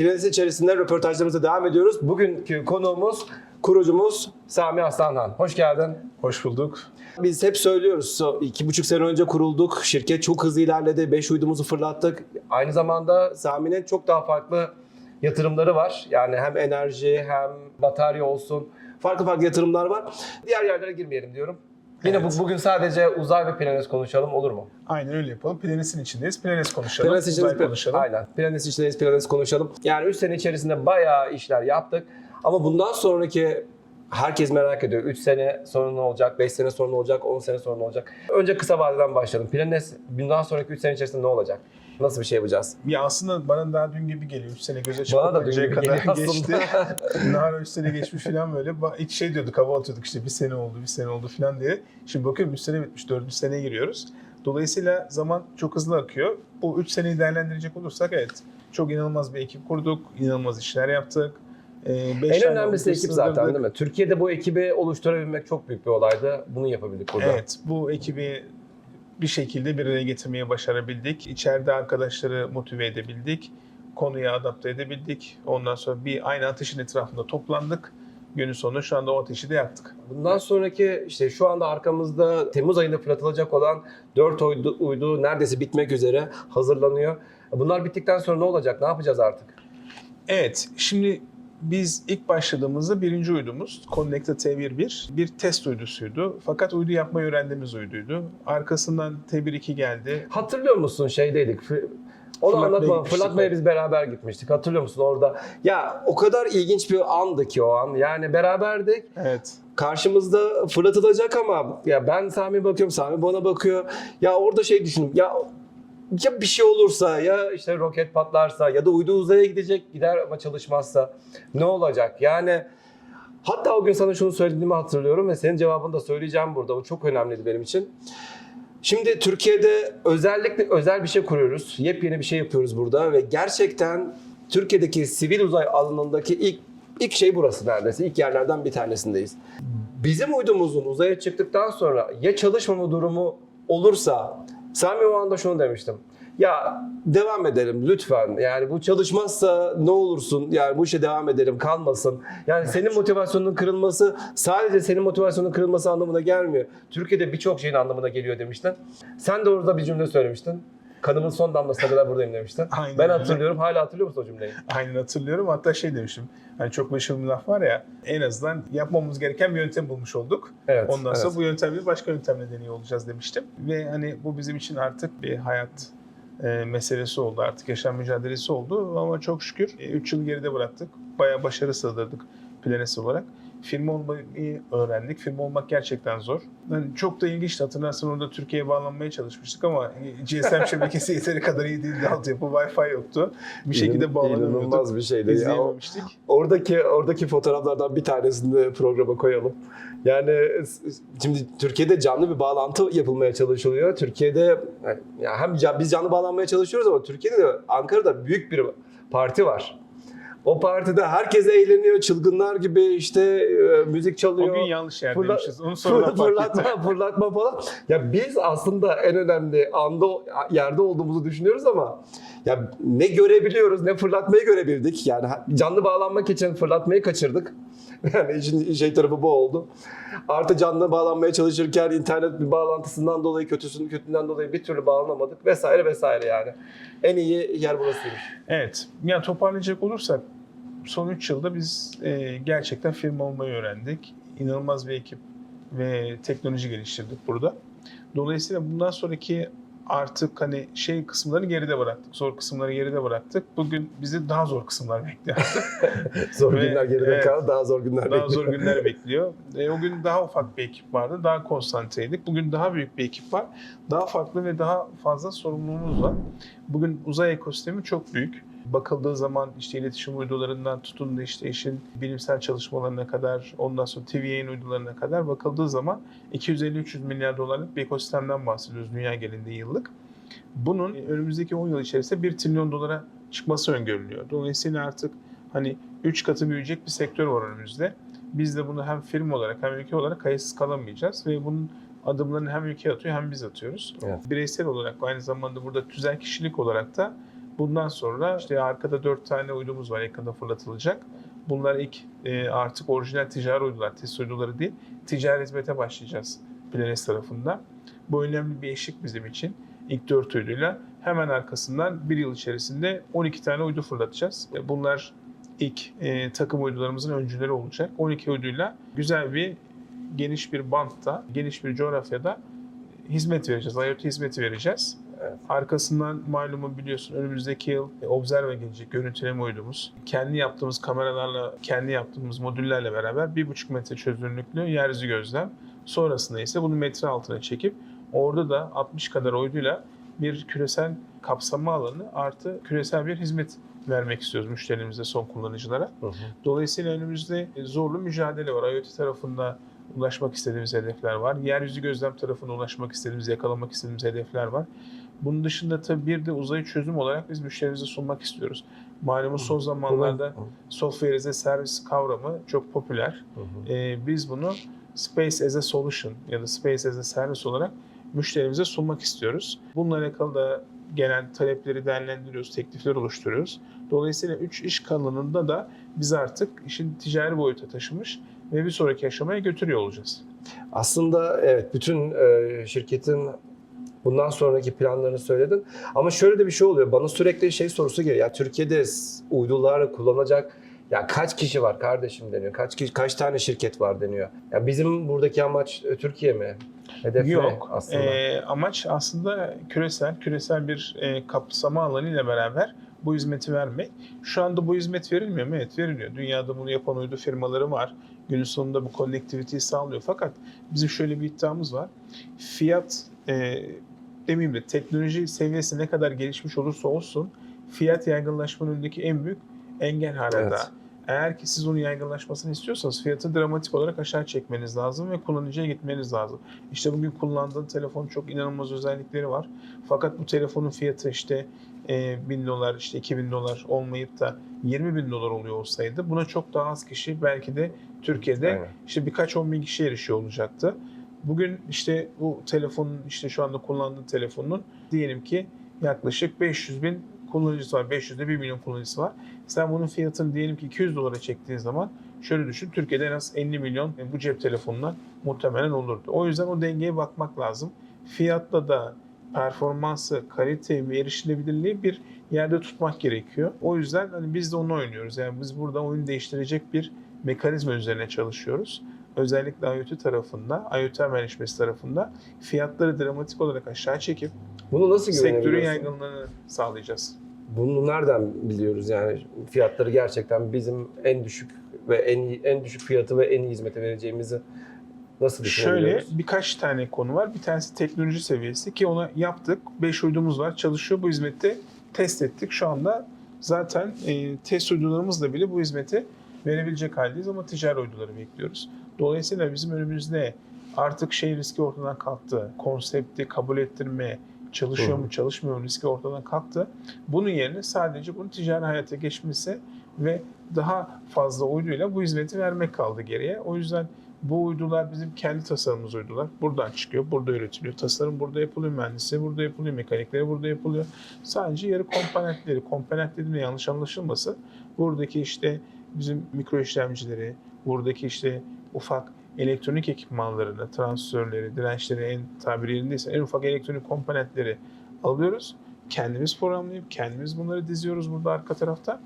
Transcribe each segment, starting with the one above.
Planet içerisinde röportajlarımıza devam ediyoruz. Bugünkü konuğumuz, kurucumuz Sami Aslanhan. Hoş geldin. Hoş bulduk. Biz hep söylüyoruz. iki buçuk sene önce kurulduk. Şirket çok hızlı ilerledi. Beş uydumuzu fırlattık. Aynı zamanda Sami'nin çok daha farklı yatırımları var. Yani hem enerji hem batarya olsun. Farklı farklı yatırımlar var. Diğer yerlere girmeyelim diyorum. Yine Evet. bu, bugün sadece uzay ve planet konuşalım olur mu? Aynen öyle yapalım. Planes'in içindeyiz. Planes konuşalım. Planet Uzay içindeyiz. konuşalım. Aynen. Planet içindeyiz. Planet konuşalım. Yani 3 sene içerisinde bayağı işler yaptık. Ama bundan sonraki herkes merak ediyor. 3 sene sonra ne olacak? 5 sene sonra ne olacak? 10 sene sonra ne olacak? Önce kısa vadeden başlayalım. Planet bundan sonraki 3 sene içerisinde ne olacak? Nasıl bir şey yapacağız? Ya aslında bana daha dün gibi geliyor. 3 sene göze Bana da dün gibi kadar geliyor geçti. Nara 3 sene geçmiş falan böyle. İlk şey diyorduk hava atıyorduk işte bir sene oldu, bir sene oldu falan diye. Şimdi bakıyorum 3 sene bitmiş, 4. seneye giriyoruz. Dolayısıyla zaman çok hızlı akıyor. Bu 3 seneyi değerlendirecek olursak evet çok inanılmaz bir ekip kurduk, inanılmaz işler yaptık. Ee, en önemlisi ekip zaten değil mi? Türkiye'de bu ekibi oluşturabilmek çok büyük bir olaydı. Bunu yapabildik burada. Evet, bu ekibi bir şekilde bir araya getirmeye başarabildik. İçeride arkadaşları motive edebildik. Konuya adapte edebildik. Ondan sonra bir aynı ateşin etrafında toplandık. Günün sonunda şu anda o ateşi de yaktık. Bundan sonraki işte şu anda arkamızda Temmuz ayında fırlatılacak olan 4 uydu, uydu neredeyse bitmek üzere hazırlanıyor. Bunlar bittikten sonra ne olacak? Ne yapacağız artık? Evet, şimdi biz ilk başladığımızda birinci uydumuz Connecta T11 bir test uydusuydu. Fakat uydu yapmayı öğrendiğimiz uyduydu. Arkasından T12 geldi. Hatırlıyor musun şeydeydik? Onu Fırlatmaya anlatma. gitmiştik. Fırlatmaya biz beraber gitmiştik. Hatırlıyor musun orada? Ya o kadar ilginç bir andı ki o an. Yani beraberdik. Evet. Karşımızda fırlatılacak ama ya ben Sami bakıyorum, Sami bana bakıyor. Ya orada şey düşündüm. Ya ya bir şey olursa ya işte roket patlarsa ya da uydu uzaya gidecek gider ama çalışmazsa ne olacak? Yani hatta o gün sana şunu söylediğimi hatırlıyorum ve senin cevabını da söyleyeceğim burada. Bu çok önemliydi benim için. Şimdi Türkiye'de özellikle özel bir şey kuruyoruz. Yepyeni bir şey yapıyoruz burada ve gerçekten Türkiye'deki sivil uzay alanındaki ilk ilk şey burası neredeyse. İlk yerlerden bir tanesindeyiz. Bizim uydumuzun uzaya çıktıktan sonra ya çalışmama durumu olursa Sami o anda şunu demiştim. Ya devam edelim lütfen. Yani bu çalışmazsa ne olursun? Yani bu işe devam edelim kalmasın. Yani senin motivasyonun kırılması sadece senin motivasyonun kırılması anlamına gelmiyor. Türkiye'de birçok şeyin anlamına geliyor demiştin. Sen de orada bir cümle söylemiştin. Kanımın son damlasına kadar buradayım demiştin. Aynen ben hatırlıyorum. Hala hatırlıyor musun o cümleyi? Aynen hatırlıyorum. Hatta şey demişim. Hani çok meşhur bir laf var ya. En azından yapmamız gereken bir yöntem bulmuş olduk. Evet. Ondan evet. sonra bu yöntemi başka yöntemle deniyor olacağız demiştim. Ve hani bu bizim için artık bir hayat e, meselesi oldu. Artık yaşam mücadelesi oldu. Ama çok şükür 3 yıl geride bıraktık. Bayağı başarı sığdırdık Planes olarak. Firma olmayı öğrendik. Firma olmak gerçekten zor. Yani çok da ilginçti. Hatırlarsan orada Türkiye'ye bağlanmaya çalışmıştık ama GSM şebekesi yeteri kadar iyi değildi. Altyapı, Wi-Fi yoktu. Bir şekilde bağlanamıyorduk. İnanılmaz bir şeydi. Ya. İzleyememiştik. Oradaki oradaki fotoğraflardan bir tanesini de programa koyalım. Yani şimdi Türkiye'de canlı bir bağlantı yapılmaya çalışılıyor. Türkiye'de ya hem biz canlı bağlanmaya çalışıyoruz ama Türkiye'de de Ankara'da büyük bir parti var. O partide herkes eğleniyor, çılgınlar gibi işte e, müzik çalıyor. O gün yanlış yerdeymişiz. Onu ettim. fırlatma, fırlatma falan. Ya biz aslında en önemli anda yerde olduğumuzu düşünüyoruz ama ya ne görebiliyoruz ne fırlatmayı görebildik. Yani canlı bağlanmak için fırlatmayı kaçırdık. Yani işin şey tarafı bu oldu. Artı canlı bağlanmaya çalışırken internet bir bağlantısından dolayı kötüsünün kötünden dolayı bir türlü bağlanamadık vesaire vesaire yani. En iyi yer burasıymış. Evet. Yani toparlayacak olursak son 3 yılda biz e, gerçekten firma olmayı öğrendik. İnanılmaz bir ekip ve teknoloji geliştirdik burada. Dolayısıyla bundan sonraki artık hani şey kısımları geride bıraktık. Zor kısımları geride bıraktık. Bugün bizi daha zor kısımlar bekliyor. Zor Ve- günler geride evet. kaldı, daha zor günler daha bekliyor. zor günler bekliyor. E, o gün daha ufak bir ekip vardı. Daha konsantreydik. Bugün daha büyük bir ekip var. Daha farklı ve daha fazla sorumluluğumuz var. Bugün uzay ekosistemi çok büyük. Bakıldığı zaman işte iletişim uydularından tutun da işte işin bilimsel çalışmalarına kadar, ondan sonra TV yayın uydularına kadar bakıldığı zaman 250-300 milyar dolarlık bir ekosistemden bahsediyoruz dünya genelinde yıllık. Bunun önümüzdeki 10 yıl içerisinde 1 trilyon dolara çıkması öngörülüyor. Dolayısıyla artık hani 3 katı büyüyecek bir sektör var önümüzde. Biz de bunu hem firma olarak hem ülke olarak kayıtsız kalamayacağız ve bunun adımlarını hem ülke atıyor hem biz atıyoruz. Evet. Bireysel olarak aynı zamanda burada tüzel kişilik olarak da Bundan sonra işte arkada 4 tane uydumuz var yakında fırlatılacak. Bunlar ilk e, artık orijinal ticari uydular, test uyduları değil, ticari hizmete başlayacağız Planes tarafından. Bu önemli bir eşik bizim için. İlk 4 uyduyla hemen arkasından bir yıl içerisinde 12 tane uydu fırlatacağız. Bunlar ilk e, takım uydularımızın öncüleri olacak. 12 uyduyla güzel bir geniş bir bantta, geniş bir coğrafyada hizmet vereceğiz. IoT hizmeti vereceğiz. Evet. Arkasından malumu biliyorsun önümüzdeki yıl e, Observe gelecek görüntüleme uydumuz. Kendi yaptığımız kameralarla, kendi yaptığımız modüllerle beraber 1,5 metre çözünürlüklü yeryüzü gözlem. Sonrasında ise bunu metre altına çekip orada da 60 kadar uyduyla bir küresel kapsama alanı artı küresel bir hizmet vermek istiyoruz müşterilerimize, son kullanıcılara. Hı hı. Dolayısıyla önümüzde zorlu mücadele var. IoT tarafında ulaşmak istediğimiz hedefler var. Yeryüzü gözlem tarafına ulaşmak istediğimiz, yakalamak istediğimiz hedefler var. Bunun dışında tabii bir de uzayı çözüm olarak biz müşterimize sunmak istiyoruz. Malumunuz son zamanlarda software as a service kavramı çok popüler. Hı hı. Ee, biz bunu Space as a Solution ya da Space as a Service olarak müşterimize sunmak istiyoruz. Bununla alakalı da gelen talepleri değerlendiriyoruz, teklifler oluşturuyoruz. Dolayısıyla 3 iş kanalında da biz artık işin ticari boyuta taşımış ve bir sonraki aşamaya götürüyor olacağız. Aslında evet bütün e, şirketin bundan sonraki planlarını söyledin. Ama şöyle de bir şey oluyor. Bana sürekli şey sorusu geliyor. Ya Türkiye'de uyduları kullanacak ya kaç kişi var kardeşim deniyor. Kaç kişi, kaç tane şirket var deniyor. Ya bizim buradaki amaç e, Türkiye mi? Hedef ne Yok. aslında? Ee, amaç aslında küresel, küresel bir e, kapsama alanı ile beraber bu hizmeti vermek. Şu anda bu hizmet verilmiyor mu? Evet veriliyor. Dünyada bunu yapan uydu firmaları var. Günün sonunda bu connectivity'yi sağlıyor. Fakat bizim şöyle bir iddiamız var. Fiyat e, demeyeyim de teknoloji seviyesi ne kadar gelişmiş olursa olsun fiyat yaygınlaşmanın önündeki en büyük engel hala Evet. Eğer ki siz onun yaygınlaşmasını istiyorsanız fiyatı dramatik olarak aşağı çekmeniz lazım ve kullanıcıya gitmeniz lazım. İşte bugün kullandığın telefon çok inanılmaz özellikleri var. Fakat bu telefonun fiyatı işte e, 1000 dolar, işte 2000 dolar olmayıp da 20 bin dolar oluyor olsaydı buna çok daha az kişi belki de Türkiye'de Aynen. işte birkaç on bin kişi erişiyor olacaktı. Bugün işte bu telefonun işte şu anda kullandığın telefonun diyelim ki yaklaşık 500 bin kullanıcısı var. 500'de 1 milyon kullanıcısı var. Sen bunun fiyatını diyelim ki 200 dolara çektiğin zaman şöyle düşün. Türkiye'de en az 50 milyon bu cep telefonundan muhtemelen olurdu. O yüzden o dengeye bakmak lazım. Fiyatla da performansı, kaliteyi ve erişilebilirliği bir yerde tutmak gerekiyor. O yüzden hani biz de onu oynuyoruz. Yani biz burada oyun değiştirecek bir mekanizma üzerine çalışıyoruz. Özellikle IoT tarafında, IoT haberleşmesi tarafında fiyatları dramatik olarak aşağı çekip Bunu nasıl sektörün yaygınlığını sağlayacağız. Bunu nereden biliyoruz yani fiyatları gerçekten bizim en düşük ve en en düşük fiyatı ve en iyi hizmeti vereceğimizi nasıl Şöyle birkaç tane konu var. Bir tanesi teknoloji seviyesi ki onu yaptık. 5 uydumuz var. Çalışıyor. Bu hizmeti test ettik. Şu anda zaten e, test uydularımızla bile bu hizmeti verebilecek haldeyiz ama ticari uyduları bekliyoruz. Dolayısıyla bizim önümüzde artık şey riski ortadan kalktı. Konsepti kabul ettirme, çalışıyor Hı. mu çalışmıyor mu riski ortadan kalktı. Bunun yerine sadece bunun ticari hayata geçmesi ve daha fazla uyduyla bu hizmeti vermek kaldı geriye. O yüzden bu uydular bizim kendi tasarımımız uydular. Buradan çıkıyor, burada üretiliyor. Tasarım burada yapılıyor, mühendisliği burada yapılıyor, mekanikleri burada yapılıyor. Sadece yarı komponentleri, komponent dediğimde yanlış anlaşılmasın. Buradaki işte bizim mikro işlemcileri, buradaki işte ufak elektronik ekipmanlarını, transistörleri, dirençleri en tabiri yerindeyse en ufak elektronik komponentleri alıyoruz. Kendimiz programlayıp kendimiz bunları diziyoruz burada arka tarafta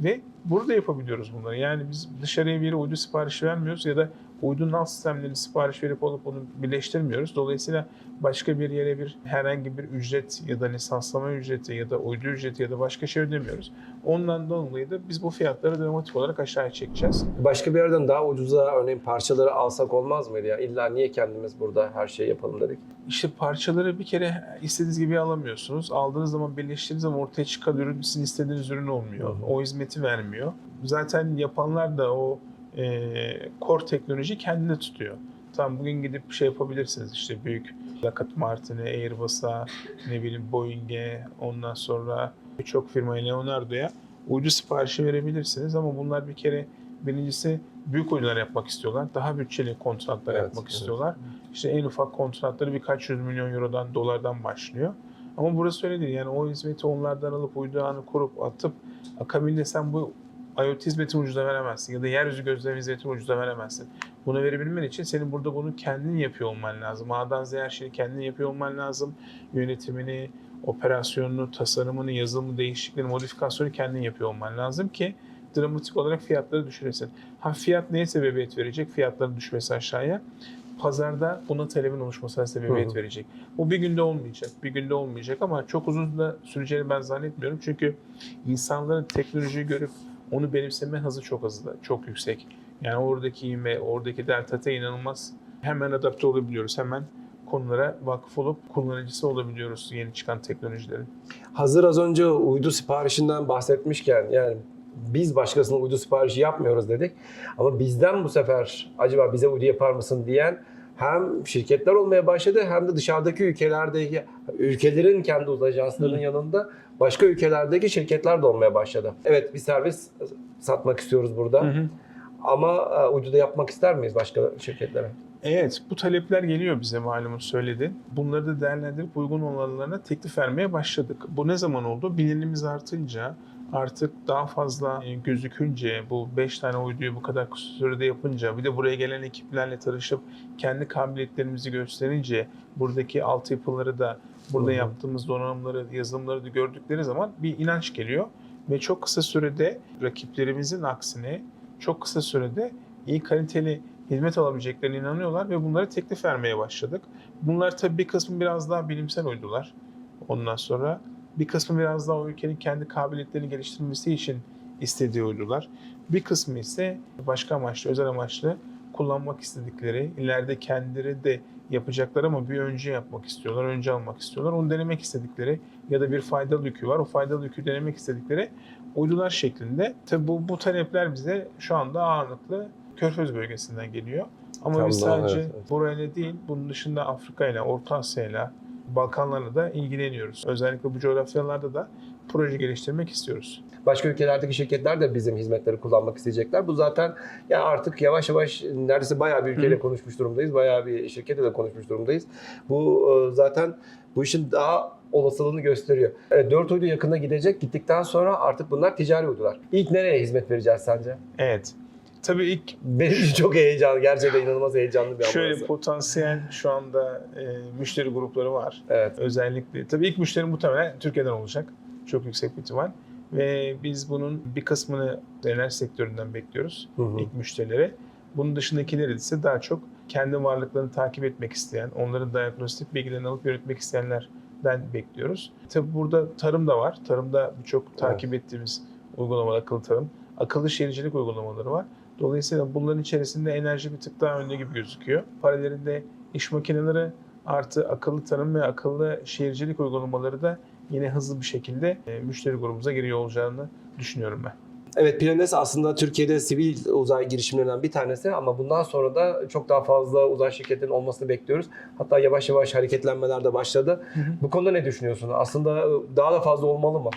ve burada yapabiliyoruz bunları. Yani biz dışarıya bir yere uydu siparişi vermiyoruz ya da uydunun alt sistemlerini sipariş verip alıp onu birleştirmiyoruz. Dolayısıyla başka bir yere bir herhangi bir ücret ya da lisanslama ücreti ya da uydu ücreti ya da başka şey ödemiyoruz. Ondan dolayı da biz bu fiyatları dramatik olarak aşağıya çekeceğiz. Başka bir yerden daha ucuza örneğin parçaları alsak olmaz mıydı ya? İlla niye kendimiz burada her şeyi yapalım dedik? İşte parçaları bir kere istediğiniz gibi alamıyorsunuz. Aldığınız zaman birleştirdiğiniz zaman ortaya çıkan ürün sizin istediğiniz ürün olmuyor. O hizmeti vermiyor. Zaten yapanlar da o e, core teknoloji kendine tutuyor. Tamam bugün gidip şey yapabilirsiniz işte büyük Lockheed Martin'e, Airbus'a, ne bileyim Boeing'e, ondan sonra birçok firmaya, Leonardo'ya uydu siparişi verebilirsiniz ama bunlar bir kere birincisi büyük uydular yapmak istiyorlar. Daha bütçeli kontratlar Evet, yapmak evet. istiyorlar. İşte en ufak kontratları birkaç yüz milyon eurodan, dolardan başlıyor. Ama burası öyle değil. Yani o hizmeti onlardan alıp uydu ağını kurup atıp akabinde sen bu IoT hizmetini ucuza veremezsin ya da yeryüzü gözlem hizmetini ucuza veremezsin. Bunu verebilmen için senin burada bunu kendin yapıyor olman lazım. A'dan Z'ye her şeyi kendin yapıyor olman lazım. Yönetimini, operasyonunu, tasarımını, yazılımı, değişikliğini, modifikasyonu kendin yapıyor olman lazım ki dramatik olarak fiyatları düşüresin. Ha fiyat neye sebebiyet verecek? Fiyatların düşmesi aşağıya. Pazarda buna talebin oluşmasına sebebiyet Hı hı. verecek. Bu bir günde olmayacak. Bir günde olmayacak ama çok uzun da süreceğini ben zannetmiyorum. Çünkü insanların teknolojiyi görüp onu benimseme hızı çok hızlı, çok yüksek. Yani oradaki ivme, oradaki delta T inanılmaz. Hemen adapte olabiliyoruz. Hemen konulara vakıf olup kullanıcısı olabiliyoruz yeni çıkan teknolojilerin. Hazır az önce uydu siparişinden bahsetmişken yani biz başkasına uydu siparişi yapmıyoruz dedik. Ama bizden bu sefer acaba bize uydu yapar mısın diyen hem şirketler olmaya başladı hem de dışarıdaki ülkelerdeki ülkelerin kendi uzay ajanslarının yanında başka ülkelerdeki şirketler de olmaya başladı. Evet bir servis satmak istiyoruz burada ama e, uyduda yapmak ister miyiz başka şirketlere? Evet, bu talepler geliyor bize malumunuz söyledi. Bunları da değerlendirip uygun olanlarına teklif vermeye başladık. Bu ne zaman oldu? Bilinimiz artınca, artık daha fazla e, gözükünce, bu 5 tane uyduyu bu kadar kısa sürede yapınca, bir de buraya gelen ekiplerle tanışıp kendi kabiliyetlerimizi gösterince, buradaki altyapıları da, burada Hı hı. yaptığımız donanımları, yazılımları da gördükleri zaman bir inanç geliyor. Ve çok kısa sürede rakiplerimizin aksine çok kısa sürede iyi kaliteli hizmet alabileceklerine inanıyorlar ve bunlara teklif vermeye başladık. Bunlar tabii bir kısmı biraz daha bilimsel uydular. Ondan sonra bir kısmı biraz daha o ülkenin kendi kabiliyetlerini geliştirmesi için istediği uydular. Bir kısmı ise başka amaçlı, özel amaçlı kullanmak istedikleri, ileride kendileri de yapacaklar ama bir önce yapmak istiyorlar, önce almak istiyorlar. Onu denemek istedikleri ya da bir faydalı yükü var. O faydalı yükü denemek istedikleri uydular şeklinde. Tabii bu, bu talepler bize şu anda ağırlıklı Körfez bölgesinden geliyor. Ama Tam biz sadece evet, evet. burayla değil, bunun dışında Afrika ile, Orta Asya ile, Balkanlarla da ilgileniyoruz. Özellikle bu coğrafyalarda da proje geliştirmek istiyoruz. Başka ülkelerdeki şirketler de bizim hizmetleri kullanmak isteyecekler. Bu zaten ya artık yavaş yavaş neredeyse bayağı bir ülkeyle Hı. konuşmuş durumdayız. Bayağı bir şirketle de konuşmuş durumdayız. Bu e, zaten bu işin daha olasılığını gösteriyor. Evet, 4 uydu yakında gidecek. Gittikten sonra artık bunlar ticari uydular. İlk nereye hizmet vereceğiz sence? Evet. Tabii ilk Benim çok heyecanlı. Gerçekten inanılmaz heyecanlı bir şöyle burası. potansiyel şu anda e, müşteri grupları var. Evet. Özellikle tabii ilk müşteri muhtemelen Türkiye'den olacak. Çok yüksek bir ihtimal. Ve biz bunun bir kısmını enerji sektöründen bekliyoruz. Hı hı. ilk müşterileri. Bunun dışındakileri ise daha çok kendi varlıklarını takip etmek isteyen, onların diagnostik bilgilerini alıp yönetmek isteyenlerden bekliyoruz. Tabi burada tarım da var. Tarımda birçok takip ettiğimiz uygulamalar, akıllı tarım. Akıllı şehircilik uygulamaları var. Dolayısıyla bunların içerisinde enerji bir tık daha önde gibi gözüküyor. Paralelinde iş makineleri artı akıllı tarım ve akıllı şehircilik uygulamaları da yine hızlı bir şekilde e, müşteri grubumuza giriyor olacağını düşünüyorum ben. Evet Planes aslında Türkiye'de sivil uzay girişimlerinden bir tanesi ama bundan sonra da çok daha fazla uzay şirketlerinin olmasını bekliyoruz. Hatta yavaş yavaş hareketlenmeler de başladı. Hı hı. Bu konuda ne düşünüyorsun? Aslında e, daha da fazla olmalı mı?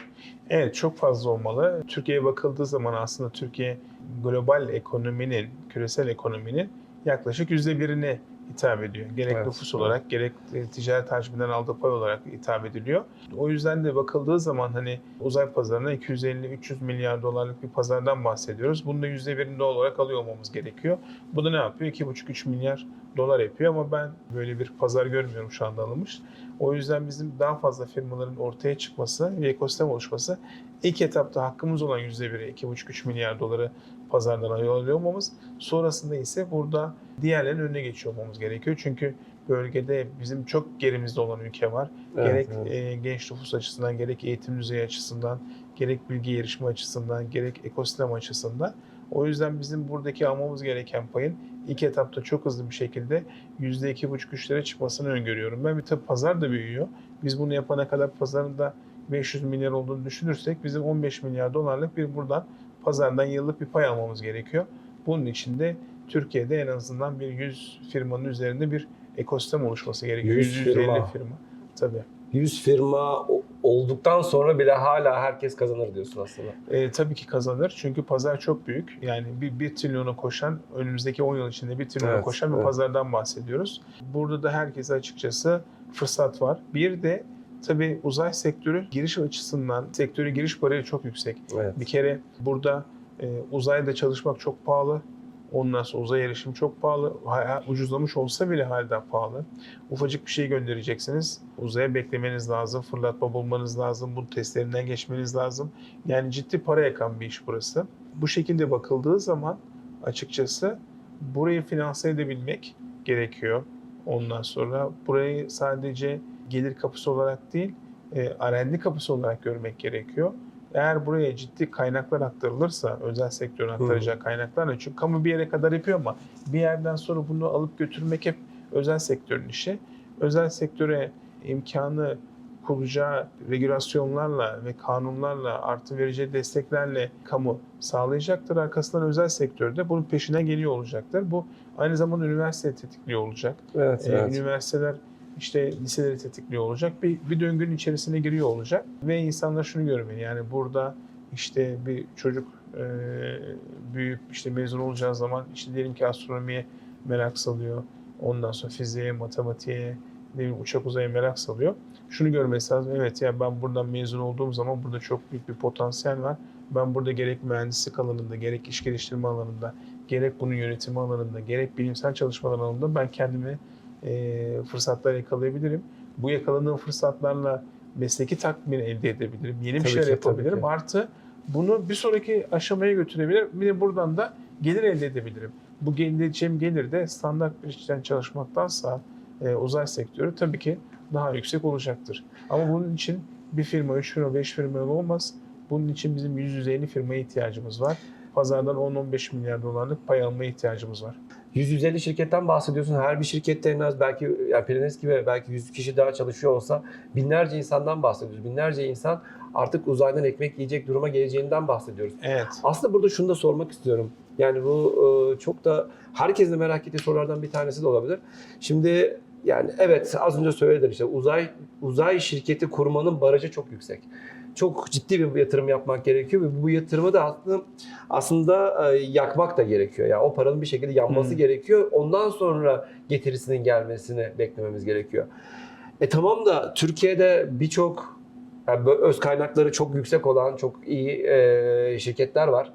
Evet çok fazla olmalı. Türkiye'ye bakıldığı zaman aslında Türkiye global ekonominin, küresel ekonominin yaklaşık yüzde birine hitap ediyor. Gerek Evet, nüfus evet. olarak gerek e, ticaret hacminden aldığı pay olarak hitap ediliyor. O yüzden de bakıldığı zaman hani uzay pazarına 250-300 milyar dolarlık bir pazardan bahsediyoruz. Bunu da yüzde birinde olarak alıyor olmamız gerekiyor. Bu da ne yapıyor? 2,5-3 milyar dolar yapıyor ama ben böyle bir pazar görmüyorum şu anda alınmış. O yüzden bizim daha fazla firmaların ortaya çıkması ve ekosistem oluşması ilk etapta hakkımız olan %1'e 2,5-3 milyar doları pazardan alıyor olmamız. Sonrasında ise burada diğerlerinin önüne geçiyor olmamız gerekiyor. Çünkü bölgede bizim çok gerimizde olan ülke var. gerek e, genç nüfus açısından, gerek eğitim düzeyi açısından, gerek bilgi erişimi açısından, gerek ekosistem açısından. O yüzden bizim buradaki almamız gereken payın ilk etapta çok hızlı bir şekilde %2,5-3'lere çıkmasını öngörüyorum. Ben bir tabii pazar da büyüyor. Biz bunu yapana kadar pazarın da 500 milyar olduğunu düşünürsek bizim 15 milyar dolarlık bir buradan pazardan yıllık bir pay almamız gerekiyor. Bunun için de Türkiye'de en azından bir 100 firmanın üzerinde bir ekosistem oluşması gerekiyor. 100 100 firma. firma. firma. Tabii. 100 firma olduktan sonra bile hala herkes kazanır diyorsun aslında. E, tabii ki kazanır çünkü pazar çok büyük. Yani bir, bir trilyona koşan, önümüzdeki 10 yıl içinde bir trilyona Evet, koşan bir evet. pazardan bahsediyoruz. Burada da herkese açıkçası fırsat var. Bir de Tabii uzay sektörü giriş açısından sektöre giriş bariyeri çok yüksek. Evet. Bir kere burada e, uzayda çalışmak çok pahalı. Ondan sonra uzay erişim çok pahalı. Ha- Ucuzlamış olsa bile halde pahalı. Ufacık bir şey göndereceksiniz. Uzaya beklemeniz lazım. Fırlatma bulmanız lazım. Bu testlerinden geçmeniz lazım. Yani ciddi para yakan bir iş burası. Bu şekilde bakıldığı zaman açıkçası burayı finanse edebilmek gerekiyor. Ondan sonra burayı sadece gelir kapısı olarak değil, e, R&D kapısı olarak görmek gerekiyor. Eğer buraya ciddi kaynaklar aktarılırsa, özel sektörün aktaracağı kaynaklarla, çünkü kamu bir yere kadar yapıyor ama bir yerden sonra bunu alıp götürmek hep özel sektörün işi. Özel sektöre imkanı kuracağı regülasyonlarla ve kanunlarla artı vereceği desteklerle kamu sağlayacaktır. Arkasından özel sektörde bunun peşine geliyor olacaktır. Bu aynı zamanda üniversite tetikliyor olacak. Evet, Ee, evet. Üniversiteler işte liseleri tetikliyor olacak. Bir, bir döngünün içerisine giriyor olacak. Ve insanlar şunu görmeli. Yani burada işte bir çocuk e, büyüyüp işte mezun olacağı zaman işte diyelim ki astronomiye merak salıyor. Ondan sonra fiziğe, matematiğe, ne uçak uzaya merak salıyor. Şunu görmesi lazım. Evet ya ben buradan mezun olduğum zaman burada çok büyük bir potansiyel var. Ben burada gerek mühendislik alanında, gerek iş geliştirme alanında, gerek bunun yönetimi alanında, gerek bilimsel çalışmalar alanında ben kendimi e, fırsatlar yakalayabilirim. Bu yakaladığım fırsatlarla mesleki tatmin elde edebilirim. Yeni bir Tabii şeyler ki, yapabilirim. Artı bunu bir sonraki aşamaya götürebilirim. Bir de buradan da gelir elde edebilirim. Bu elde edeceğim gelir de standart bir işten çalışmaktansa e, uzay sektörü tabii ki daha yüksek olacaktır. Ama bunun için bir firma, üç firma, beş firma olmaz. Bunun için bizim 100-150 firmaya ihtiyacımız var. Pazardan 10-15 milyar dolarlık pay almaya ihtiyacımız var. 150 şirketten bahsediyorsun. Her bir şirkette en az belki yani Pelenes gibi belki 100 kişi daha çalışıyor olsa binlerce insandan bahsediyoruz. Binlerce insan artık uzaydan ekmek yiyecek duruma geleceğinden bahsediyoruz. Evet. Aslında burada şunu da sormak istiyorum. Yani bu e, çok da herkesin de merak ettiği sorulardan bir tanesi de olabilir. Şimdi yani evet az önce söyledim işte uzay uzay şirketi kurmanın barajı çok yüksek. Çok ciddi bir yatırım yapmak gerekiyor ve bu yatırımı da aslında aslında e, yakmak da gerekiyor. Yani o paranın bir şekilde yanması Hmm. gerekiyor. Ondan sonra getirisinin gelmesini beklememiz gerekiyor. E tamam da Türkiye'de birçok yani öz kaynakları çok yüksek olan çok iyi e, şirketler var.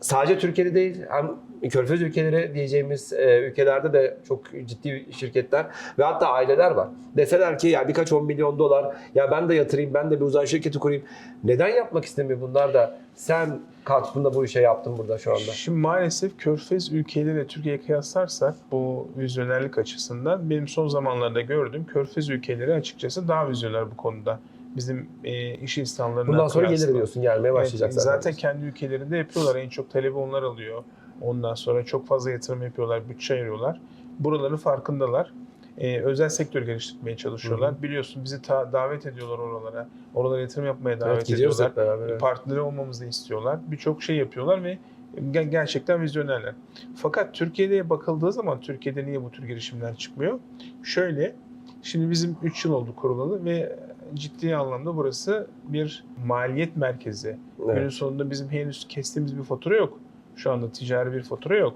Sadece Türkiye'de değil, hem Körfez ülkeleri diyeceğimiz e, ülkelerde de çok ciddi şirketler ve hatta aileler var. Deseler ki ya birkaç on milyon dolar ya ben de yatırayım, ben de bir uzay şirketi kurayım. Neden yapmak istemiyor bunlar da? Sen katkında bu işe yaptın burada şu anda. Şimdi maalesef Körfez ülkeleriyle Türkiye'ye kıyaslarsak bu vizyonerlik açısından benim son zamanlarda gördüğüm Körfez ülkeleri açıkçası daha vizyoner bu konuda. Bizim e, iş insanlarına Bundan sonra kıyasla. gelir diyorsun, gelmeye başlayacak Evet, zaten. zaten kendi ülkelerinde yapıyorlar. En çok talebi onlar alıyor. Ondan sonra çok fazla yatırım yapıyorlar, bütçe ayırıyorlar. Buraların farkındalar. Ee, özel sektör geliştirmeye çalışıyorlar. Biliyorsun bizi ta- davet ediyorlar oralara. Oralara yatırım yapmaya davet Evet, ediyorlar. beraber. Partneri olmamızı istiyorlar. Birçok şey yapıyorlar ve ge- gerçekten vizyonerler. Fakat Türkiye'de bakıldığı zaman Türkiye'de niye bu tür girişimler çıkmıyor? Şöyle, şimdi bizim 3 yıl oldu kurulalı ve ciddi anlamda burası bir maliyet merkezi. Günün Evet. sonunda bizim henüz kestiğimiz bir fatura yok. Şu anda ticari bir fatura yok.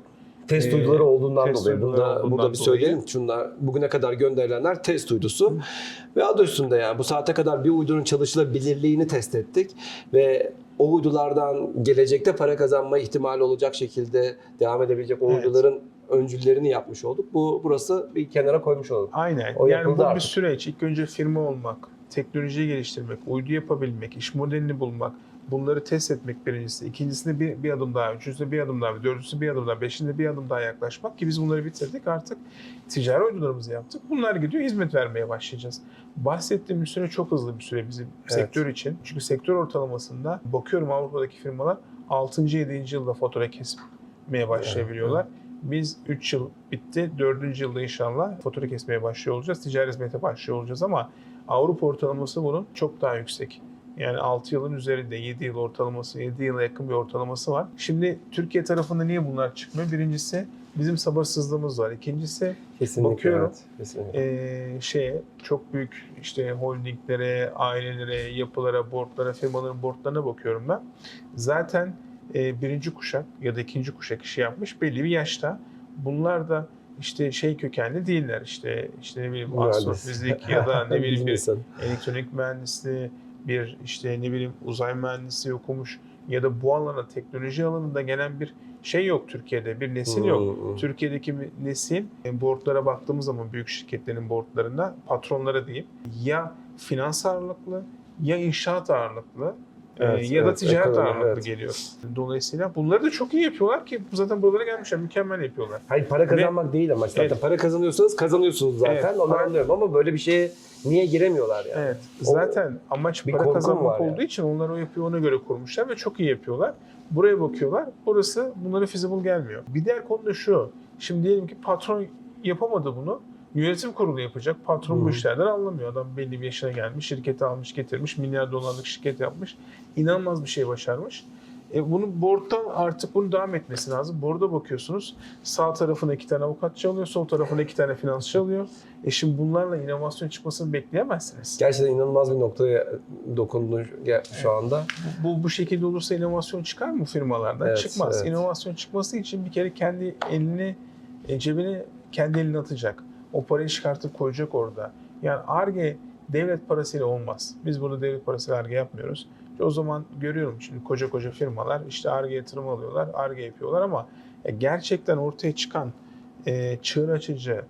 Test Ee, uyduları olduğundan test dolayı. Bunu da burada bir söyleyelim. Şunlar bugüne kadar gönderilenler test uydusu. Ve adı üstünde yani bu saate kadar bir uydunun çalışılabilirliğini test ettik. Ve o uydulardan gelecekte para kazanma ihtimali olacak şekilde devam edebilecek o Evet. uyduların öncüllerini yapmış olduk. Bu burası bir kenara koymuş olduk. Aynen. O yani bu bir artık. süreç. İlk önce firma olmak, teknolojiyi geliştirmek, uydu yapabilmek, iş modelini bulmak, bunları test etmek birincisi. İkincisinde bir, bir adım daha, üçüncüsünde bir adım daha, dördüncüsü bir adım daha, beşinde bir adım daha yaklaşmak ki biz bunları bitirdik artık. Ticari uydularımızı yaptık. Bunlar gidiyor, hizmet vermeye başlayacağız. Bahsettiğim süre çok hızlı bir süre bizim sektör için. Çünkü sektör ortalamasında bakıyorum Avrupa'daki firmalar 6. 7. yılda fatura kesmeye başlayabiliyorlar. Biz 3 yıl bitti. 4. yılda inşallah fatura kesmeye başlıyor olacağız. Ticari hizmete başlıyor olacağız ama Avrupa ortalaması bunun çok daha yüksek. Yani 6 yılın üzerinde 7 yıl ortalaması, 7 yıla yakın bir ortalaması var. Şimdi Türkiye tarafında niye bunlar çıkmıyor? Birincisi bizim sabırsızlığımız var. İkincisi Kesinlikle. Bakıyorum. Evet, kesinlikle. eee şeye çok büyük işte holdinglere, ailelere, yapılara, boardlara, firmaların boardlarına bakıyorum ben. Zaten eee, birinci kuşak ya da ikinci kuşak işi yapmış belli bir yaşta. Bunlar da işte şey kökenli değiller. İşte işte ne bileyim astrofizik ya da ne bileyim bir elektronik mühendisliği, bir işte ne bileyim uzay mühendisliği okumuş ya da bu alana teknoloji alanında gelen bir şey yok Türkiye'de. Bir nesil yok. Hmm. Türkiye'deki nesil e, boardlara baktığımız zaman büyük şirketlerin boardlarında patronlara diyeyim ya finans ağırlıklı ya inşaat ağırlıklı Evet, ya da evet, ticaret ekonomi, ağırlıklı evet. geliyor. Dolayısıyla bunları da çok iyi yapıyorlar ki zaten buralara gelmişler. Mükemmel yapıyorlar. Hayır para kazanmak değil ama zaten Evet. para kazanıyorsanız kazanıyorsunuz zaten Evet, onu para- anlıyorum ama böyle bir şeye niye giremiyorlar yani? Evet. O- Zaten amaç bir para kazanmak olduğu yani. için onlar o yapıyı ona göre kurmuşlar ve çok iyi yapıyorlar. Buraya bakıyorlar. Burası bunlara feasible gelmiyor. Bir diğer konu da şu. Şimdi diyelim ki patron yapamadı bunu. Yönetim kurulu yapacak. Patron bu Hı. işlerden anlamıyor. Adam belli bir yaşına gelmiş, şirketi almış, getirmiş, milyar dolarlık şirket yapmış. İnanılmaz bir şey başarmış. E bunu board'dan artık bunu devam etmesi lazım. Board'a bakıyorsunuz. Sağ tarafına iki tane avukat çalıyor, sol tarafına iki tane finans çalıyor. E şimdi bunlarla inovasyon çıkmasını bekleyemezsiniz. Gerçekten inanılmaz bir noktaya dokundun gel- şu anda. bu bu şekilde olursa inovasyon çıkar mı firmalardan? Evet, Çıkmaz. evet. İnovasyon çıkması için bir kere kendi elini e, cebine kendi elini atacak. O parayı çıkartıp koyacak orada. Yani ARGE devlet parasıyla olmaz. Biz burada devlet parasıyla ARGE yapmıyoruz. O zaman görüyorum şimdi koca koca firmalar işte ARGE yatırım alıyorlar, ARGE yapıyorlar ama e, gerçekten ortaya çıkan e, çığır açıcı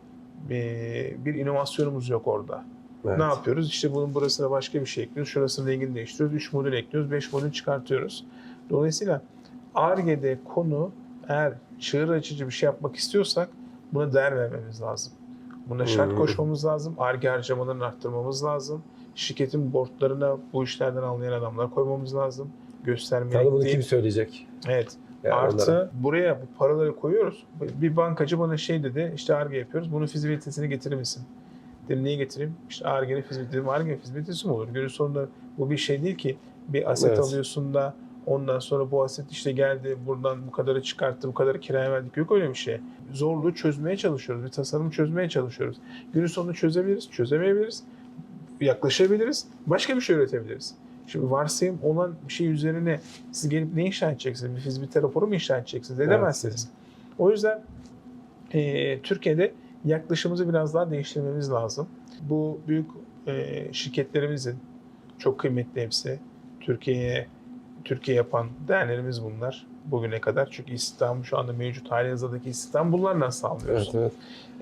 e, bir inovasyonumuz yok orada. Evet. Ne yapıyoruz? İşte bunun burasına başka bir şey ekliyoruz. Şurasının rengini değiştiriyoruz. 3 modül ekliyoruz. 5 modül çıkartıyoruz. Dolayısıyla ARGE'de konu eğer çığır açıcı bir şey yapmak istiyorsak buna değer vermemiz lazım. Buna şart koşmamız lazım. ARGE harcamalarını arttırmamız lazım. Şirketin boardlarına bu işlerden anlayan adamlar koymamız lazım. Göstermeye Sana bunu değil. kim söyleyecek? Evet. Yani Artı onlara. buraya bu paraları koyuyoruz. Bir bankacı bana şey dedi, işte ARGE yapıyoruz, bunun fizibilitesini getirir misin? Dedim niye getireyim? İşte ARGE'nin fizibilitesi, ARGE'nin fizibilitesi mi olur? Günün sonunda bu bir şey değil ki. Bir aset Evet. alıyorsun da ondan sonra bu aset işte geldi, buradan bu kadarı çıkarttı, bu kadarı kiraya verdik. Yok öyle bir şey. Zorluğu çözmeye çalışıyoruz, bir tasarımı çözmeye çalışıyoruz. Günün sonunda çözebiliriz, çözemeyebiliriz, yaklaşabiliriz, başka bir şey üretebiliriz. Şimdi varsayım olan bir şey üzerine siz gelip ne inşa edeceksiniz? Bir fizibilite raporu mu inşa edeceksiniz? Edemezsiniz. O yüzden e, Türkiye'de yaklaşımımızı biraz daha değiştirmemiz lazım. Bu büyük e, şirketlerimizin çok kıymetli hepsi. Türkiye'ye Türkiye yapan değerlerimiz bunlar bugüne kadar. Çünkü istihdam şu anda mevcut hali hazırdaki istihdam bunlarla sağlıyoruz. Evet,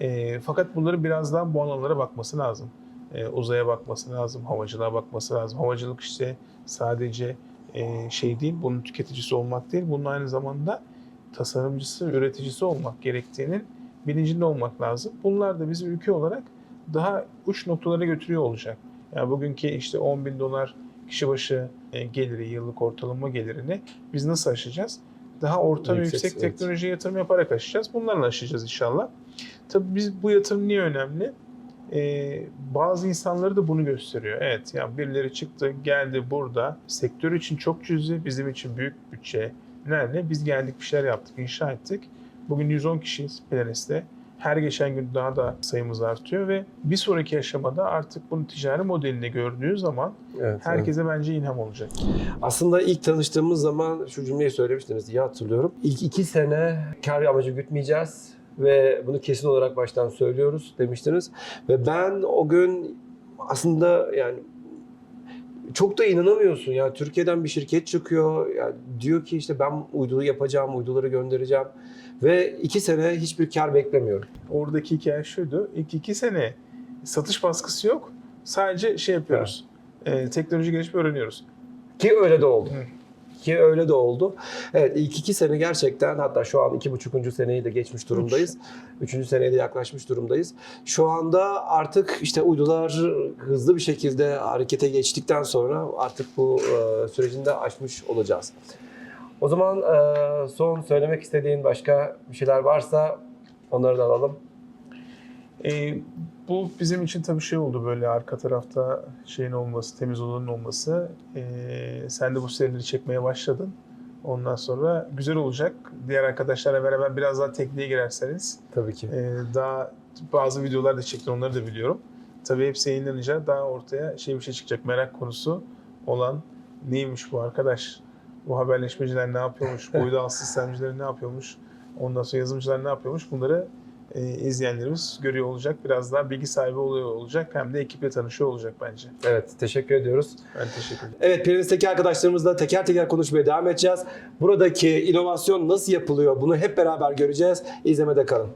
evet. E, fakat bunları biraz daha bu alanlara bakması lazım. E, uzaya bakması lazım, havacılığa bakması lazım. Havacılık işte sadece e, şey değil, bunun tüketicisi olmak değil, bunun aynı zamanda tasarımcısı, üreticisi olmak gerektiğinin bilincinde olmak lazım. Bunlar da bizi ülke olarak daha uç noktalara götürüyor olacak. Yani bugünkü işte 10 bin dolar kişi başı e, geliri, yıllık ortalama gelirini biz nasıl aşacağız? Daha orta ve Yüksek, yüksek evet. teknolojiye yatırım yaparak aşacağız. Bunlarla aşacağız inşallah. Tabii biz bu yatırım niye önemli? Ee, bazı insanları da bunu gösteriyor. Evet ya birileri çıktı geldi burada sektör için çok cüzi bizim için büyük bütçe. Nerede? Biz geldik bir şeyler yaptık, inşa ettik. Bugün 110 kişiyiz Planes'te. Her geçen gün daha da sayımız artıyor ve bir sonraki aşamada artık bunu ticari modelinde gördüğü zaman Evet, evet. herkese bence ilham olacak. Aslında ilk tanıştığımız zaman şu cümleyi söylemiştiniz diye hatırlıyorum. İlk iki sene kar amacı gütmeyeceğiz ve bunu kesin olarak baştan söylüyoruz demiştiniz. Ve ben o gün aslında yani çok da inanamıyorsun ya Türkiye'den bir şirket çıkıyor ya diyor ki işte ben uydu yapacağım uyduları göndereceğim ve iki sene hiçbir kar beklemiyorum. Oradaki hikaye şuydu. İlk iki sene satış baskısı yok. Sadece şey yapıyoruz. Ee, teknoloji gelişimi öğreniyoruz. Ki öyle de oldu. Hı. Ki öyle de oldu. Evet ilk iki sene gerçekten hatta şu an iki buçukuncu seneyi de geçmiş durumdayız. Üçüncü seneye de yaklaşmış durumdayız. Şu anda artık işte uydular hızlı bir şekilde harekete geçtikten sonra artık bu e, sürecini de aşmış olacağız. O zaman e, son söylemek istediğin başka bir şeyler varsa onları da alalım. Ee, bu bizim için tabii şey oldu böyle arka tarafta şeyin olması, temiz odanın olması. Ee, sen de bu serileri çekmeye başladın. Ondan sonra güzel olacak. Diğer arkadaşlarla beraber biraz daha tekniğe girerseniz Tabii ki. e, daha bazı videolar da çektin onları da biliyorum. Tabii hepsi yayınlanınca daha ortaya şey bir şey çıkacak merak konusu olan neymiş bu arkadaş? Bu haberleşmeciler ne yapıyormuş? Bu uydu sistemcileri ne yapıyormuş? Ondan sonra yazılımcılar ne yapıyormuş? Bunları e, izleyenlerimiz görüyor olacak. Biraz daha bilgi sahibi oluyor olacak. Hem de ekiple tanışıyor olacak bence. Evet teşekkür ediyoruz. Ben teşekkür ederim. Evet Piriniz'teki arkadaşlarımızla teker teker konuşmaya devam edeceğiz. Buradaki inovasyon nasıl yapılıyor bunu hep beraber göreceğiz. İzlemede kalın.